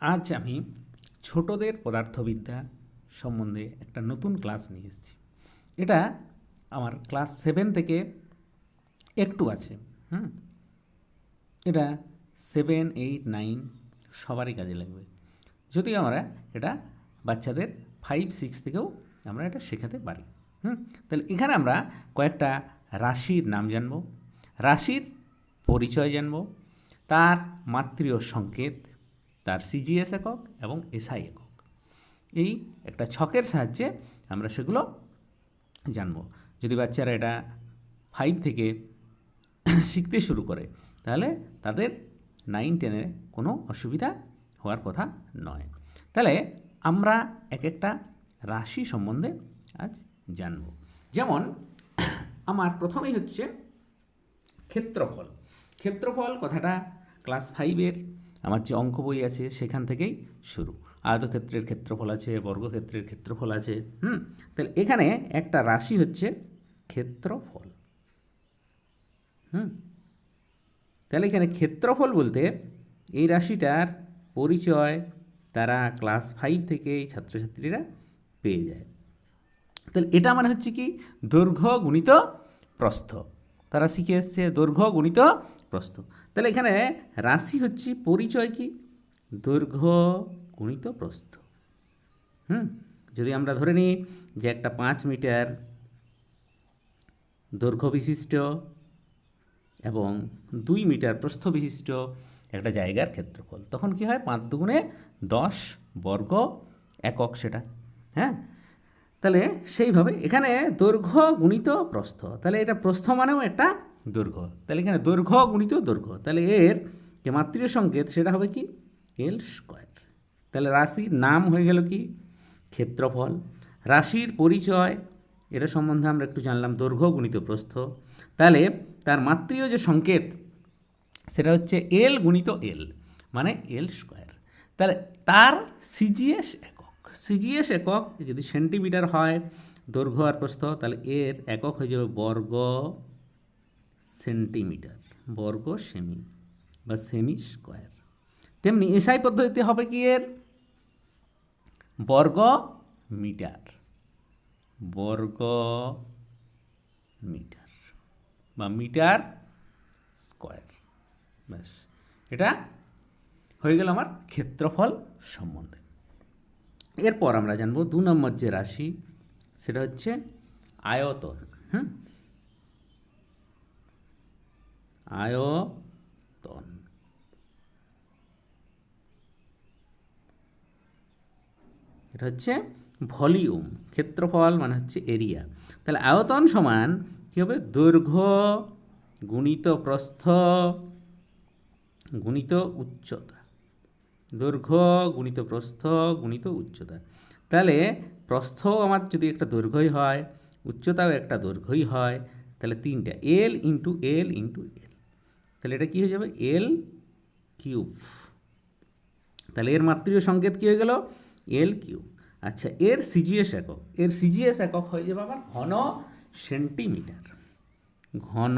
আজ আমি ছোটদের পদার্থবিদ্যা সম্বন্ধে একটা নতুন ক্লাস নিয়ে এসেছি। এটা আমার ক্লাস সেভেন থেকে একটু আছে, হুম? এটা সেভেন, এইট, নাইন সবারই কাজে লাগবে। যদিও আমরা এটা বাচ্চাদের ফাইভ, সিক্স থেকেও আমরা এটা শেখাতে পারি, হুম? তাহলে এখানে আমরা কয়েকটা রাশির নাম জানব। রাশির পরিচয় জানব, তার মাতৃয় সংকেত তার সিজিএস একক এবং এসআই একক। এই একটা ছকের সাহায্যে আমরা সেগুলো জানব। যদি বাচ্চারা এটা ফাইভ থেকে শিখতে শুরু করে, তাহলে তাদের নাইন টেনে কোনো অসুবিধা হওয়ার কথা নয়। তাহলে আমরা এক একটা রাশি সম্বন্ধে আজ জানব। যেমন, আমার প্রথমেই হচ্ছে ক্ষেত্রফল। ক্ষেত্রফল কথাটা ক্লাস ফাইভের আমার যে অঙ্ক বই আছে সেখান থেকেই শুরু। আয়তক্ষেত্রের ক্ষেত্রফল আছে, বর্গক্ষেত্রের ক্ষেত্রফল আছে, হুম? তাহলে এখানে একটা রাশি হচ্ছে ক্ষেত্রফল, হুম? তাহলে এখানে ক্ষেত্রফল বলতে এই রাশিটার পরিচয় তারা ক্লাস ফাইভ থেকে ছাত্রছাত্রীরা পেয়ে যায়। তাহলে এটা মানে হচ্ছে কি, দৈর্ঘ্য গুণিত প্রস্থ। তারা শিখে এসছে দৈর্ঘ্য গুণিত প্রস্থ তাহলে এখানে রাশি হচ্ছে পরিচয় কি? দৈর্ঘ্য গুণিত প্রস্থ। হুম? যদি আমরা ধরে নিই যে একটা পাঁচ মিটার দৈর্ঘ্য বিশিষ্ট এবং দুই মিটার প্রস্থ বিশিষ্ট একটা জায়গার ক্ষেত্রফল, তখন কি হয়? পাঁচ দুগুণে দশ বর্গ একক সেটা। হ্যাঁ? তাহলে সেইভাবে এখানে দৈর্ঘ্য গুণিত প্রস্থ। তাহলে এটা প্রস্থ মানেও একটা দৈর্ঘ্য। তাহলে এখানে দৈর্ঘ্য গুণিত দৈর্ঘ্য। তাহলে এর যে মাতৃয় সংকেত, সেটা হবে কি? এল স্কোয়ার তাহলে রাশির নাম হয়ে গেল কি? ক্ষেত্রফল। রাশির পরিচয়, এটা সম্বন্ধে আমরা একটু জানলাম, দৈর্ঘ্য গুণিত প্রস্থ। তাহলে তার মাতৃয় যে সংকেত, সেটা হচ্ছে এল গুণিত এল মানে এল স্কোয়ার তাহলে তার সিজিএস একক। সিজিএস একক, যদি সেন্টিমিটার হয়, দৈর্ঘ্য আর প্রস্থ, তাহলে এর একক হয়ে যাবে বর্গ সেন্টিমিটার, বর্গ সেমি বা সেমি স্কোয়ার। তেমনি এসআই পদ্ধতিতে হবে কি এর? বর্গ মিটার বর্গ মিটার বা মিটার স্কোয়ার। ব্যাস, এটা হয়ে গেল আমার ক্ষেত্রফল সম্বন্ধে। এরপর আমরা জানব দু নম্বর যে রাশি, সেটা হচ্ছে আয়তন, হুম? আয়তন এটা হচ্ছে ভলিউম, ক্ষেত্রফল মানে হচ্ছে এরিয়া। তাহলে আয়তন সমান কী হবে? দৈর্ঘ্য গুণিত প্রস্থ গুণিত উচ্চতা। দৈর্ঘ্য গুণিত প্রস্থ গুণিত উচ্চতা। তাহলে প্রস্থ আমার যদি একটা দৈর্ঘ্যই হয়, উচ্চতাও একটা দৈর্ঘ্যই হয়, তাহলে তিনটা L into L into L তাহলে এটা কী হয়ে যাবে? এল কিউব তাহলে এর মাতৃয় সংকেত কী হয়ে গেল? এল কিউব আচ্ছা এর সিজিএস একক। এর সিজিএস একক হয়ে যাবে আমার ঘন সেন্টিমিটার ঘন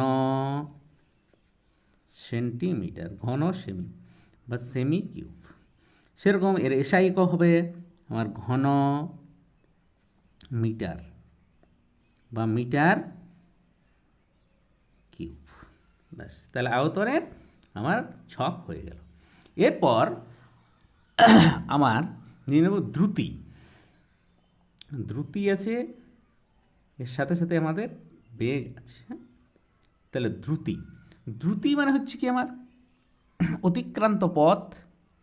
সেন্টিমিটার ঘন সেমি বা সেমি কিউব সেরকম এর এসআই একক হবে আমার ঘন মিটার বা মিটার কিউব ব্যাস, তাহলে আয়তনের আমার ছক হয়ে গেল। এরপর আমার নিয়ে নেব দ্রুতি। দ্রুতি আছে, এর সাথে সাথে আমাদের বেগ আছে হ্যাঁ? তাহলে দ্রুতি। দ্রুতি মানে হচ্ছে কি আমার অতিক্রান্ত পথ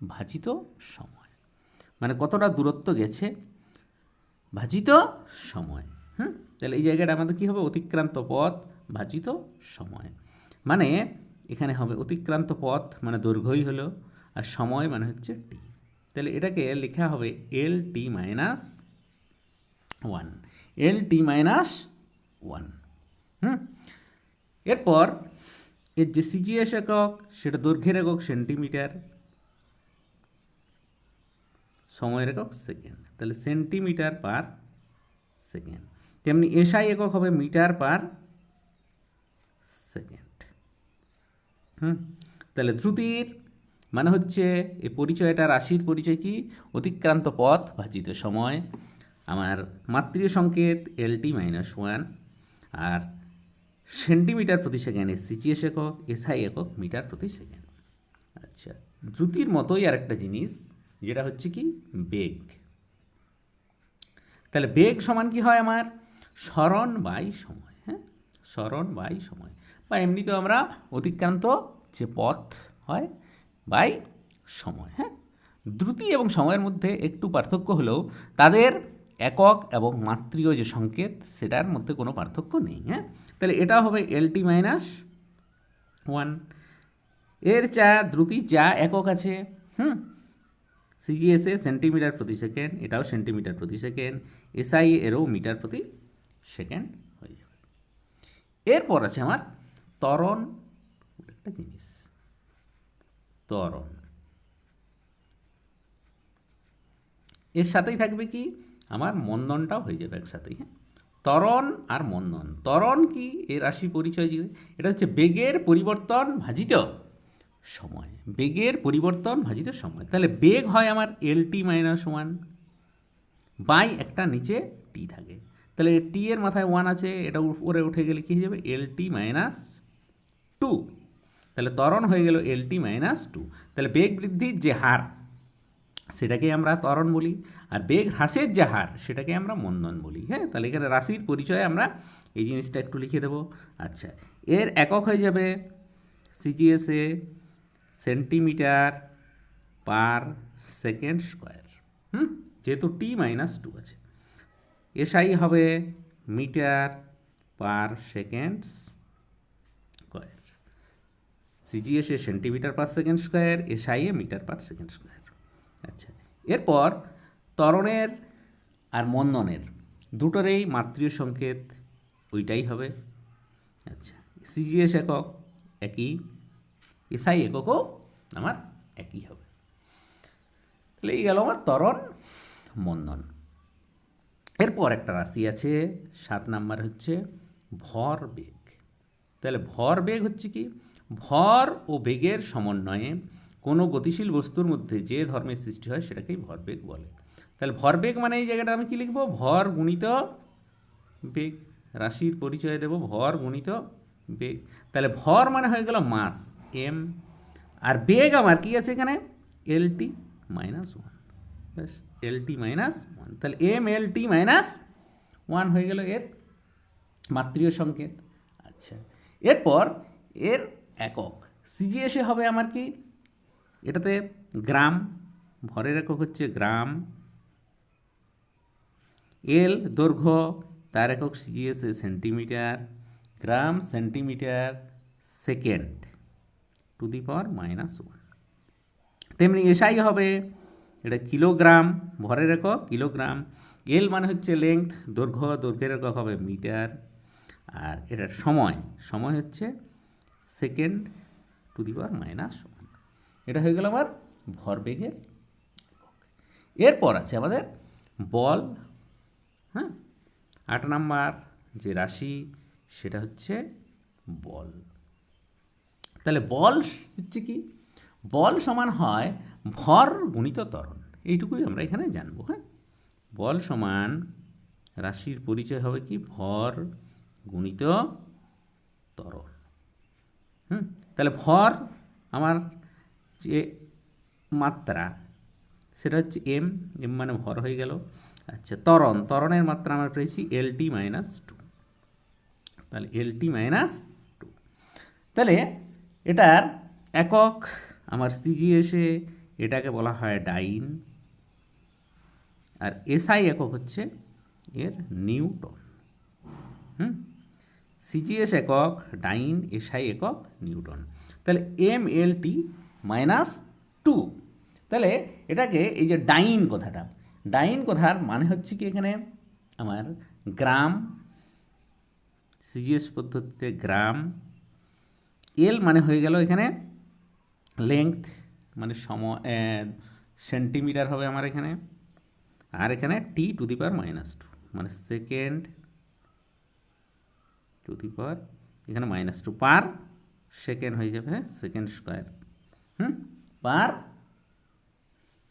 ভাজিত সময়। মানে কতটা দূরত্ব গেছে ভাজিত সময়, হুম? তাহলে এই জায়গাটা আমাদের কী হবে? অতিক্রান্ত পথ ভাজিত সময়। মানে এখানে হবে অতিক্রান্ত পথ মানে দৈর্ঘ্যই হলো, আর সময় মানে হচ্ছে টি তাহলে এটাকে লেখা হবে L T minus one L T minus one হুম? এরপর এর যে সিজিএস একক, সেটা দৈর্ঘ্যের একক সেন্টিমিটার সময়ের একক সেকেন্ড তাহলে সেন্টিমিটার পার সেকেন্ড তেমনি এসআই একক হবে মিটার পার সেকেন্ড হুম? তাহলে দ্রুতির মানে হচ্ছে এই পরিচয়টা রাশির পরিচয় কি? অতিক্রান্ত পথ ভাজিত সময়। আমার মাতৃ সংকেত এলটি মাইনাস ওয়ান আর সেন্টিমিটার প্রতি সেকেন্ড সিজিএস একক এসআই একক, মিটার প্রতি সেকেন্ড। আচ্ছা দ্রুতির মতোই আরেকটা জিনিস, যেটা হচ্ছে কি? বেগ। তাহলে বেগ সমান কি হয় আমার? স্মরণ বাই সময়। স্মরণ বাই সময়। বা এমনিতেও আমরা অতিক্রান্ত যে পথ হয় বাই সময় হ্যাঁ? দ্রুতি এবং সময়ের মধ্যে একটু পার্থক্য হলেও তাদের একক এবং মাতৃয় যে সংকেত, সেটার মধ্যে কোনো পার্থক্য নেই হ্যাঁ? তাহলে এটা হবে এলটি মাইনাস ওয়ানের যা দ্রুতি, যা একক আছে, হুম? সিজিএসএ সেন্টিমিটার প্রতি সেকেন্ড এটাও সেন্টিমিটার প্রতি সেকেন্ড এসআই এরও মিটার প্রতি সেকেন্ড এরপর আছে আমার তরণ একটা জিনিস তরণ এর সাথেই থাকবে কি? আমার মন্দনটাও হয়ে যাবে একসাথেই হ্যাঁ? তরণ আর মন্দন। তরণ কি? এর রাশি পরিচয় এটা হচ্ছে বেগের পরিবর্তন ভাজিত সময়। বেগের পরিবর্তন ভাজিত সময়। তাহলে বেগ হয় আমার L T minus one by একটা নিচে টি থাকে। তাহলে টি এর মাথায় ওয়ান আছে, এটা উপরে উঠে গেলে কী হয়ে যাবে? এল টি মাইনাস টু তাহলে ত্বরণ হয়ে গেল এল টি মাইনাস টু তাহলে বেগ বৃদ্ধির যে হার, সেটাকে আমরা ত্বরণ বলি। আর বেগ হ্রাসের যে হার, সেটাকে আমরা মন্দন বলি। হ্যাঁ তাহলে এখানে রাশির পরিচয়ে আমরা এই জিনিসটা একটু লিখে দেবো। আচ্ছা এর একক হয়ে যাবে সিজিএসএ সেন্টিমিটার পার সেকেন্ড স্কোয়ার হুম, যেহেতু টি মাইনাস টু আছে। এসআই হবে মিটার পার সেকেন্ড স্কোয়ার। সিজিএসএ সেন্টিমিটার পার সেকেন্ড স্কোয়ার, এসআইএ মিটার পার সেকেন্ড স্কোয়ার। আচ্ছা এরপর ত্বরণের আর মন্দনের দুটোরই মাতৃয় সংকেত ওইটাই হবে। আচ্ছা সিজিএস একক একই, এসআই এককও আমার একই হবে। তাহলে এই গেল আমার ত্বরণ মন্দন এরপর একটা রাশি আছে, সাত নাম্বার হচ্ছে ভর বেগ। তাহলে ভর বেগ হচ্ছে কি? ভর ও বেগের সমন্বয়ে কোনো গতিশীল বস্তুর মধ্যে যে ধর্মের সৃষ্টি হয় সেটাকেই ভরবেগ বলে। তাহলে ভরবেগ মানে এই জায়গাটা আমি কী লিখব? ভর গুণিত বেগ। রাশির পরিচয় দেব, ভর গুণিত বেগ। তাহলে ভর মানে হয়ে গেল মাস, এম। আর বেগ আমার কী আছে এখানে? L T minus one. ব্যাস। এল টি মাইনাস ওয়ান তাহলে M L T minus one হয়ে গেল এর মাতৃয় সংকেত। আচ্ছা। এরপর এর একক। সিজিএসে হবে আমার কি? এটাতে গ্রাম, ভরের একক হচ্ছে গ্রাম। এল দৈর্ঘ্য, তার একক সিজিএসএ centimetre gram centimetre second to the power minus one তেমনি এসআই হবে এটা কিলোগ্রাম ভরের একক কিলোগ্রাম। এল মানে হচ্ছে লেংথ দৈর্ঘ্য, দৈর্ঘ্যের একক হবে মিটার আর এটার সময় সময় হচ্ছে second to the power minus এটা হয়ে গেল আমার ভরবেগের এরপর আছে আমাদের বল হ্যাঁ? আট নাম্বার যে রাশি, সেটা হচ্ছে বল। তাহলে বল হচ্ছে কি? বল সমান হয় ভর গুণিত ত্বরণ। এইটুকুই আমরা এখানে জানব হ্যাঁ? বল সমান রাশির পরিচয় হবে কি? ভর গুণিত তরল, হুম? তাহলে ভর আমার যে মাত্রা, সেটা হচ্ছে এম এম মানে ভর হয়ে গেল। আচ্ছা তরণ তরণের মাত্রা আমরা পেয়েছি এল টি মাইনাস টু তাহলে এল টি মাইনাস টু তাহলে এটার একক, আমার সিজি এসে এটাকে বলা হয় ডাইন। আর এসআই একক হচ্ছে এর নিউটন। হুম? সিজিএস একক, ডাইন এসআই একক, নিউটন। তাহলে M L T minus two তাহলে এটাকে এই যে ডাইন কথাটা, ডাইন কথার মানে হচ্ছে কি এখানে? আমার গ্রাম সিজিএস পদ্ধতিতে গ্রাম। এল মানে হয়ে গেল এখানে লেংথ মানে সম সেন্টিমিটার হবে আমার এখানে। আর এখানে T to the power minus two মানে সেকেন্ড টু দি পাওয়ার এখানে মাইনাস টু পার সেকেন্ড হয়ে যাবে সেকেন্ড স্কোয়ার হুম? পার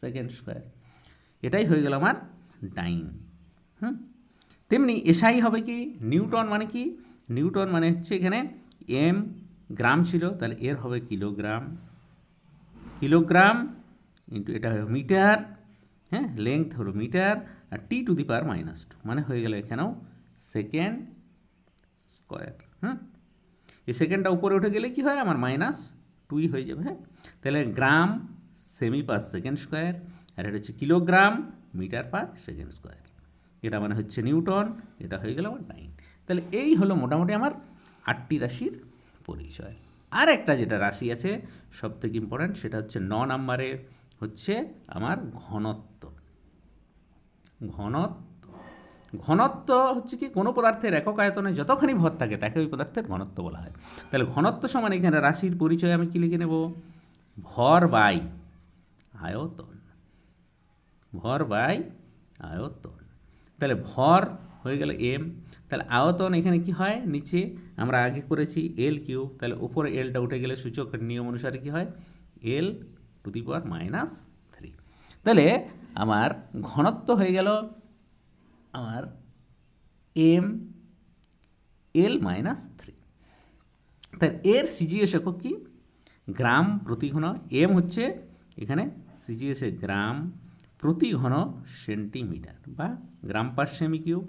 সেকেন্ড স্কোয়ার এটাই হয়ে গেল আমার ডাইন হুম? তেমনি এসআই হবে কি? নিউটন মানে কি? নিউটন মানে হচ্ছে এখানে এম গ্রাম ছিল, তাহলে এর হবে কিলোগ্রাম কিলোগ্রাম ইন্টু এটা হবে মিটার হ্যাঁ লেংথ হলো metre R T to the power minus two মানে হয়ে গেল এখানেও সেকেন্ড স্কোয়ার হ্যাঁ? এই সেকেন্ডটা উপরে উঠে গেলে কি হয়? আমার মাইনাস টুই হয়ে যাবে হ্যাঁ? তাহলে gram semi per second square আর এটা হচ্ছে kilogram metre per second square এটা মানে হচ্ছে নিউটন, এটা হয়ে গেল আমার নাইন তাহলে এই হলো মোটামুটি আমার আটটি রাশির পরিচয়। আর একটা যেটা রাশি আছে সব থেকে ইম্পর্ট্যান্ট সেটা হচ্ছে ন নাম্বারে হচ্ছে আমার ঘনত্ব। ঘনত্ব। ঘনত্ব হচ্ছে কি, কোনো পদার্থের একক আয়তনে যতখানি ভর থাকে, তাকে ওই পদার্থের ঘনত্ব বলা হয়। তাহলে ঘনত্ব সমান এখানে রাশির পরিচয় আমি কি লিখে নেব? ভর বাই আয়তন। ভর বাই আয়তন। তাহলে ভর হয়ে গেল এম তাহলে আয়তন এখানে কি হয়? নিচে আমরা আগে করেছি এল কিউ তাহলে উপরে এলটা উঠে গেলে সূচকের নিয়ম অনুসারে কি হয়? L to the power minus three. তাহলে আমার ঘনত্ব হয়ে গেল আমার এম এল মাইনাস থ্রি। তাই এর সিজিএস একক কি? গ্রাম প্রতি ঘন এম হচ্ছে এখানে সিজিএসে গ্রাম প্রতি ঘন সেন্টিমিটার বা গ্রাম পার সেমি কিউব।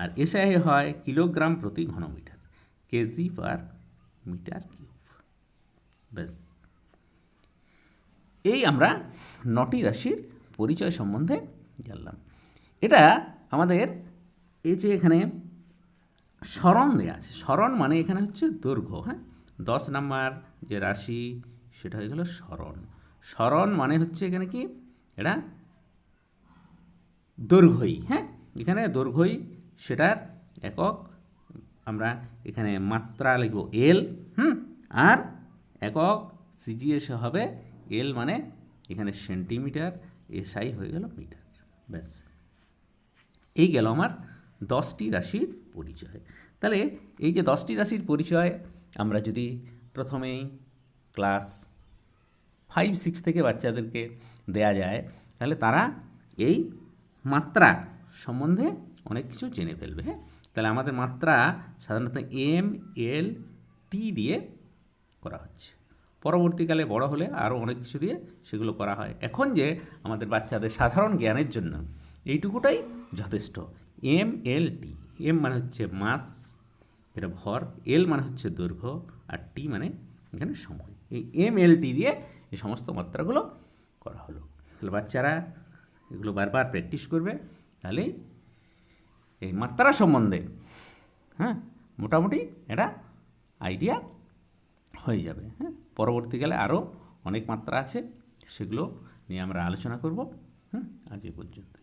আর এসআই হয় কিলোগ্রাম প্রতি ঘনমিটার কেজি পার মিটার কিউব। ব্যাস। এই আমরা নটি রাশির পরিচয় সম্বন্ধে জানলাম। এটা আমাদের এই যে এখানে স্মরণ দেওয়া আছে। স্মরণ মানে এখানে হচ্ছে দৈর্ঘ্য হ্যাঁ? দশ নাম্বার যে রাশি, সেটা হয়ে গেল স্মরণ। স্মরণ মানে হচ্ছে এখানে কি? এটা দৈর্ঘ্যই হ্যাঁ? এখানে দৈর্ঘ্যই সেটার একক, আমরা এখানে মাত্রা লিখব এল হুম? আর একক সিজিএসে হবে এল মানে এখানে সেন্টিমিটার এসআই হয়ে গেল মিটার। ব্যাস। এই গেল আমার দশটি রাশির পরিচয়। তাহলে এই যে দশটি রাশির পরিচয়, আমরা যদি প্রথমেই ক্লাস ফাইভ সিক্স থেকে বাচ্চাদেরকে দেয়া যায়, তাহলে তারা এই মাত্রা সম্বন্ধে অনেক কিছু জেনে ফেলবে হ্যাঁ? তাহলে আমাদের মাত্রা সাধারণত এম এল টি দিয়ে করা হচ্ছে। পরবর্তীকালে বড় হলে আরও অনেক কিছু দিয়ে সেগুলো করা হয়। এখন যে আমাদের বাচ্চাদের সাধারণ জ্ঞানের জন্য এইটুকুটাই যথেষ্ট। এম, এল, টি। এম মানে হচ্ছে মাস এটা ভর। এল মানে হচ্ছে দৈর্ঘ্য আর টি মানে এখানে সময়। এই এম, এল, টি দিয়ে এই সমস্ত মাত্রাগুলো করা হলো। তাহলে বাচ্চারা এগুলো বারবার প্র্যাকটিস করবে, তাহলেই এই মাত্রা সম্বন্ধে হ্যাঁ মোটামুটি এটা আইডিয়া হয়ে যাবে হ্যাঁ? পরবর্তীকালে আরও অনেক মাত্রা আছে, সেগুলো নিয়ে আমরা আলোচনা করব, হুম? আজ এ পর্যন্ত